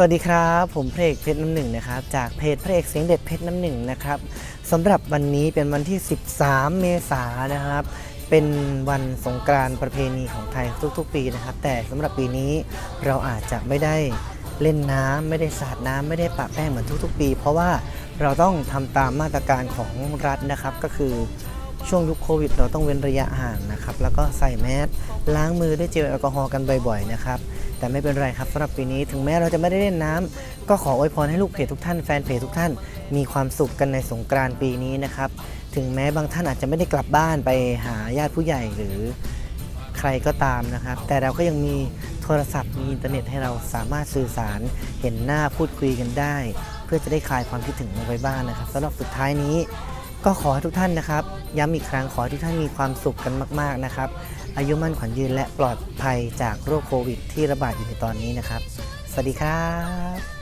สวัสดีครับ ผมเพลงเพชรน้ำหนึ่งนะครับจากเพจเพลงเสียงเด็ดเพชรน้ำหนึ่งนะครับสำหรับวันนี้เป็นวันที่ 13 เมษายนนะครับ เป็นวันสงกรานต์ประเพณีของไทยทุกๆ ปีนะครับ แต่สำหรับปีนี้เราอาจจะไม่ได้เล่นน้ำไม่ได้สาดน้ำไม่ได้ปะแป้งเหมือนทุกๆ ปี เพราะว่าเราต้องทำตามมาตรการของรัฐนะครับก็คือช่วงยุคโควิด เราต้องเว้นระยะห่างนะครับแล้วก็ใส่แมสล้างมือด้วยเจลแอลกอฮอล์กันบ่อยๆนะครับ แต่ไม่เป็นไรครับสำหรับปีนี้ถึงแม้เราจะไม่ได้เล่นน้ำก็ขออวยพรให้ลูกเพจทุกท่านแฟนเพจทุกท่าน มีความสุขกันในสงกรานต์ปีนี้นะครับ ถึงแม้บางท่านอาจจะไม่ได้กลับบ้านไปหาญาติผู้ใหญ่หรือใครก็ตามนะครับ แต่เราก็ยังมีโทรศัพท์มีอินเทอร์เน็ตให้เราสามารถสื่อสารเห็นหน้าพูดคุยกันได้ เพื่อจะได้คลายความคิดถึงลงไปบ้างนะครับสำหรับสุดท้ายนี้ ก็ขอให้ทุกท่านนะครับ ย้ำอีกครั้งขอให้ทุกท่านมีความสุขกันมาก ๆนะครับ อายุมั่นขวัญยืนและปลอดภัยจากโรคโควิด ที่ระบาดอยู่ในตอนนี้นะครับ สวัสดีครับ